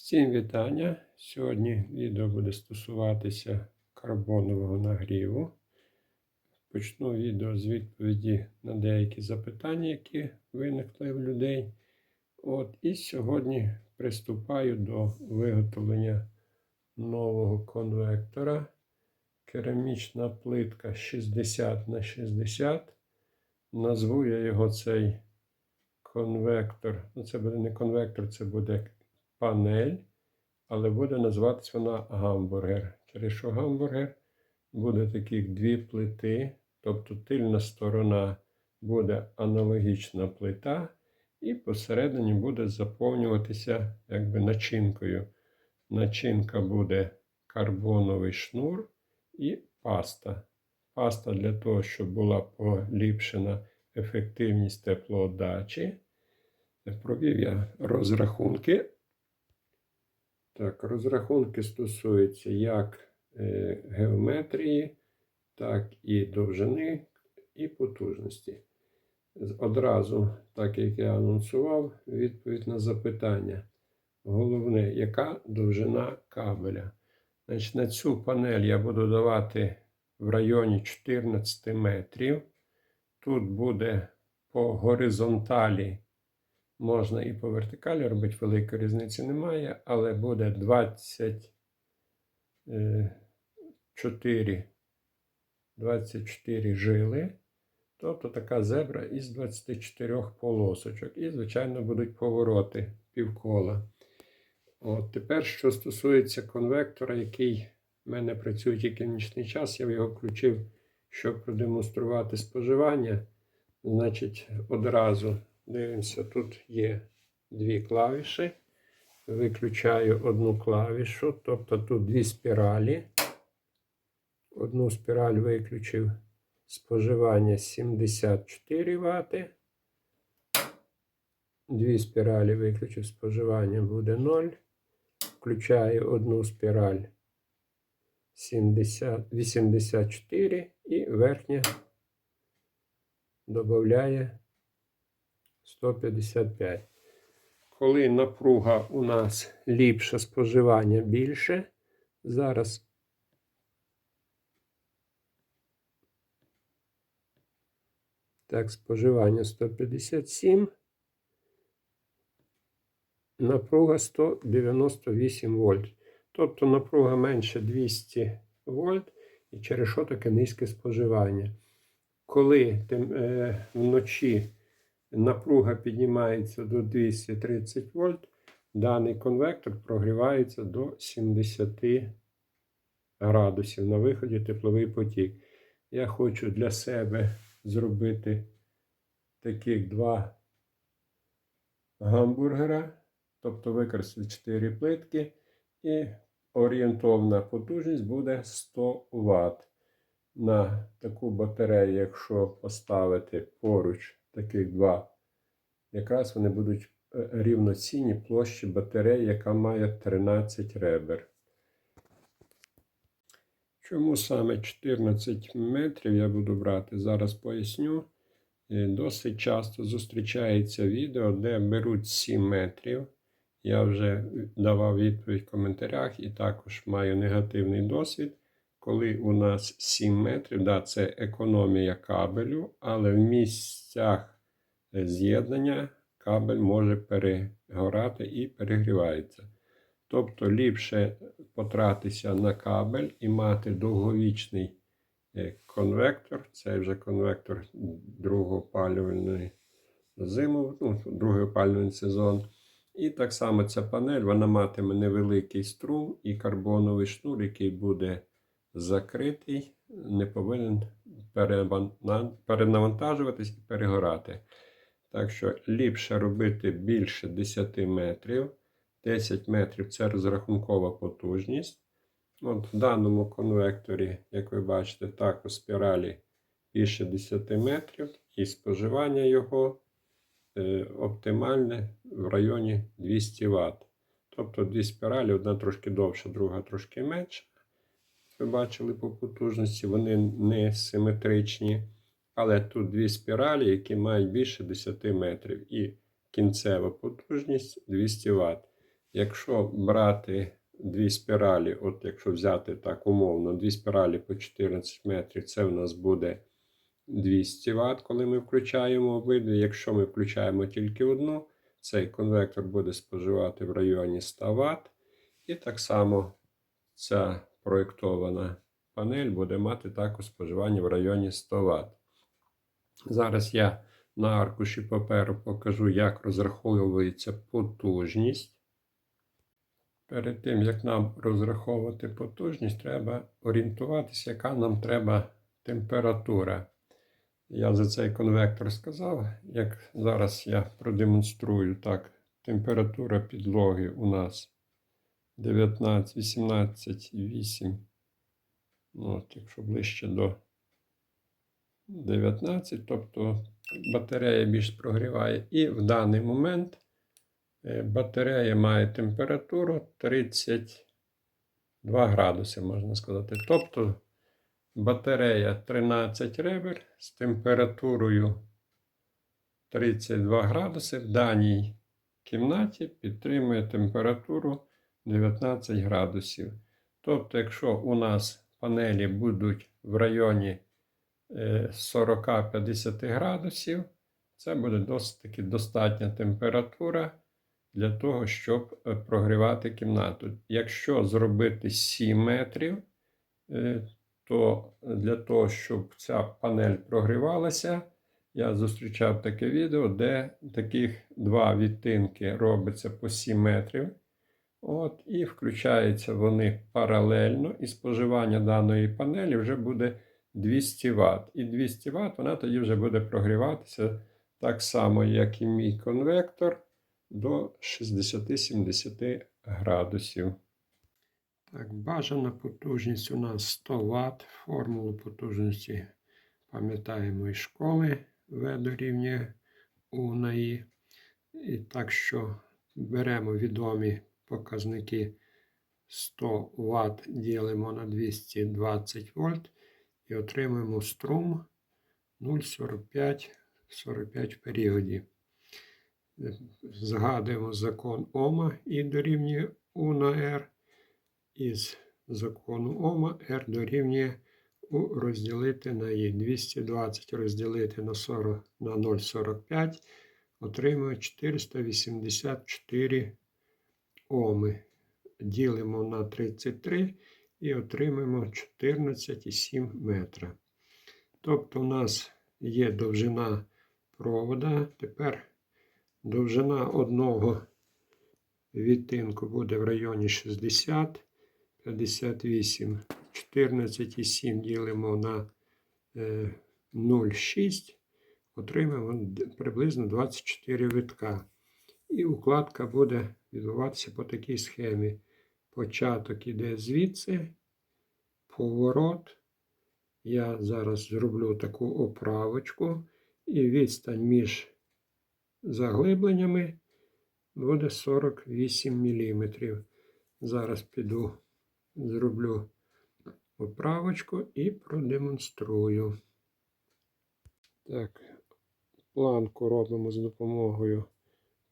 Всім вітання! Сьогодні відео буде стосуватися карбонового нагріву. Почну відео з відповіді на деякі запитання, які виникли в людей. От, і сьогодні приступаю до виготовлення нового конвектора. Керамічна плитка 60 на 60. Назву я його цей конвектор. Ну, це буде не конвектор, це буде панель, але буде називатися вона гамбургер. Через що гамбургер буде таких дві плити, тобто тильна сторона буде аналогічна плита, і посередині буде заповнюватися якби начинкою. Начинка буде карбоновий шнур і паста. Паста для того, щоб була поліпшена ефективність теплоотдачі. Провів я розрахунки. Так, розрахунки стосуються як е, геометрії, так і довжини, і потужності. Одразу, так як я анонсував, відповідь на запитання. Головне, яка довжина кабеля? Значить, на цю панель я буду давати в районі 14 метрів. Тут буде по горизонталі Можна і по вертикалі робити, великої різниці немає, але буде 24, 24 жили. Тобто така зебра із 24 полосочок. І, звичайно, будуть повороти півкола. От Тепер, що стосується конвектора, який в мене працює тільки в нічний час, я його включив, щоб продемонструвати споживання. Значить, одразу Дивимося, тут є дві клавіші. Виключаю одну клавішу, тобто тут дві спіралі. Одну спіраль виключив споживання 74 Вт. Дві спіралі виключив споживання буде 0. Включаю одну спіраль 70, 84 і верхня додає 155. Коли напруга у нас ліпше, споживання більше, зараз так, споживання 157, напруга 198 вольт. Тобто напруга менше 200 вольт, і через що таке низьке споживання. Коли тим, е, вночі напруга піднімається до 230 вольт, даний конвектор прогрівається до 70 градусів на виході тепловий потік. Я хочу для себе зробити таких два гамбургера, тобто використати 4 плитки, і орієнтовна потужність буде 100 Вт. На таку батарею, якщо поставити поруч таких два, якраз вони будуть е, рівноцінні площі батареї, яка має 13 ребер. Чому саме 14 метрів я буду брати? Зараз поясню. Е, Досить часто зустрічається відео, де беруть 7 метрів. Я вже давав відповідь в коментарях і також маю негативний досвід. Коли у нас 7 метрів, да, це економія кабелю, але в місцях з'єднання кабель може перегорати і перегрівається. Тобто ліпше потратися на кабель і мати довговічний е, конвектор. Це вже конвектор другоопалювальної зиму, ну, другий опалювальний сезон. І так само ця панель вона матиме невеликий струм і карбоновий шнур, який буде закритий, не повинен перенавантажуватись і перегорати. Так що ліпше робити більше 10 метрів. 10 метрів це розрахункова потужність. От В даному конвекторі, як ви бачите, також спіралі більше 10 метрів, і споживання його е, оптимальне в районі 200 Вт. Тобто дві спіралі, одна трошки довша, друга трошки менша. Ви бачили по потужності, вони не симетричні. Але тут дві спіралі, які мають більше 10 метрів. І кінцева потужність 200 Вт. Якщо брати дві спіралі, от якщо взяти так умовно, дві спіралі по 14 метрів, це в нас буде 200 Вт, коли ми включаємо обидві. Якщо ми включаємо тільки одну, цей конвектор буде споживати в районі 100 Вт. І так само ця проєктована панель буде мати також споживання в районі 100 Вт. Зараз я на аркуші паперу покажу, як розраховується потужність. Перед тим, як нам розраховувати потужність, треба орієнтуватися, яка нам треба температура. Я за цей конвектор сказав, як зараз я продемонструю так, температура підлоги у нас 19, 18, 8. Ну, от, якщо ближче до 19, тобто батарея більш прогріває. І в даний момент е, батарея має температуру 32 градуси, можна сказати. Тобто батарея 13 ребер з температурою 32 градуси в даній кімнаті підтримує температуру 19 градусів. Тобто, якщо у нас панелі будуть в районі е, 40-50 градусів, це буде досить достатня температура для того, щоб е, прогрівати кімнату. Якщо зробити 7 метрів, е, то для того, щоб ця панель прогрівалася, я зустрічав таке відео, де таких два відтинки робиться по 7 метрів. От, І включаються вони паралельно, і споживання даної панелі вже буде 200 Вт. І 200 Вт вона тоді вже буде прогріватися так само, як і мій конвектор, до 60-70 градусів. Так, бажана потужність у нас 100 Вт. Формулу потужності пам'ятаємо із школи В дорівнює У. І так що беремо відомі показники 100 Вт ділимо на 220 вольт і отримуємо струм 0,45 45 в періоді. Згадуємо закон Ома і дорівнює У на R. Із закону Ома R дорівнює У розділити на І. 220 розділити на 40 на 0,45 отримує 484 Оми. Ділимо на 33 і отримаємо 14,7 метра. Тобто у нас є довжина провода. Тепер довжина одного відтинку буде в районі 60, 58, 14,7 ділимо на 0,6, отримаємо приблизно 24 витка. І укладка буде відбуватися по такій схемі. Початок іде звідси, поворот. Я зараз зроблю таку оправочку, і відстань між заглибленнями буде 48 мм. Зараз піду, зроблю оправочку і продемонструю. Так, планку робимо з допомогою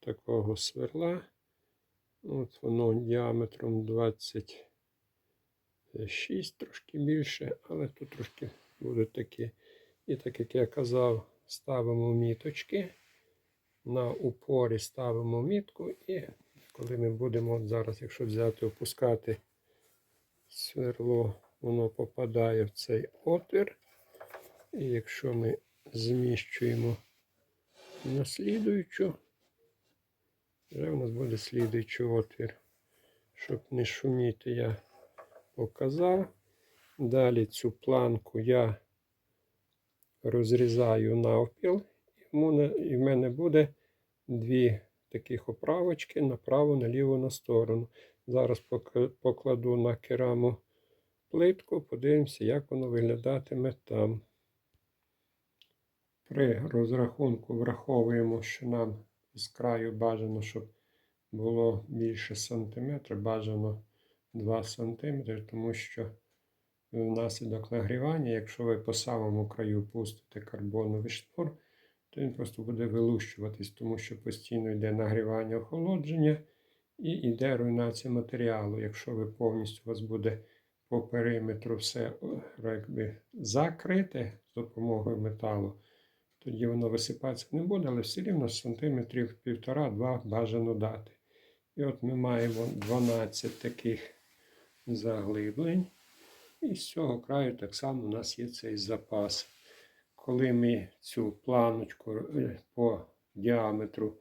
такого сверла. От воно діаметром 26, трошки більше, але тут трошки будуть такі. І так як я казав, ставимо міточки. На упорі ставимо мітку, і коли ми будемо от зараз, якщо взяти, опускати сверло, воно попадає в цей отвір. І якщо ми зміщуємо на слідуючу, вже у нас буде слідуючий отвір. Щоб не шуміти, я показав. Далі цю планку я розрізаю навпіл, і в мене буде дві таких оправочки направо, наліво на сторону. Зараз покладу на кераму плитку, подивимося, як воно виглядатиме там. При розрахунку враховуємо, що нам з краю бажано, щоб було більше сантиметра, бажано 2 см, тому що внаслідок нагрівання, якщо ви по самому краю пустите карбоновий шнур, то він просто буде вилущуватись, тому що постійно йде нагрівання охолодження, і йде руйнація матеріалу. Якщо ви повністю у вас буде по периметру все якби, закрите з допомогою металу, тоді воно висипатися не буде, але все рівно сантиметрів півтора-два бажано дати. І от ми маємо 12 таких заглиблень. І з цього краю так само у нас є цей запас. Коли ми цю планочку е, по діаметру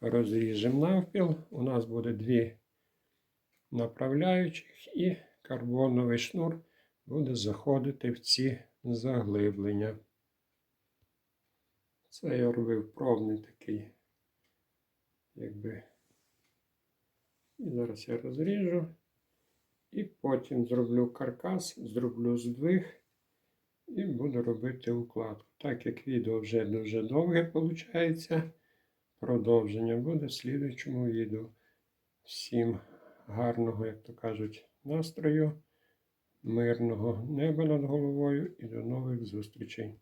розріжемо навпіл, у нас буде дві направляючих і карбоновий шнур буде заходити в ці заглиблення. Це я робив пробний такий, якби. І зараз я розріжу. І потім зроблю каркас, зроблю здвиг і буду робити укладку. Так як відео вже дуже довге виходить, продовження буде в слідуючому відео. Всім гарного, як то кажуть, настрою, мирного неба над головою і до нових зустрічей.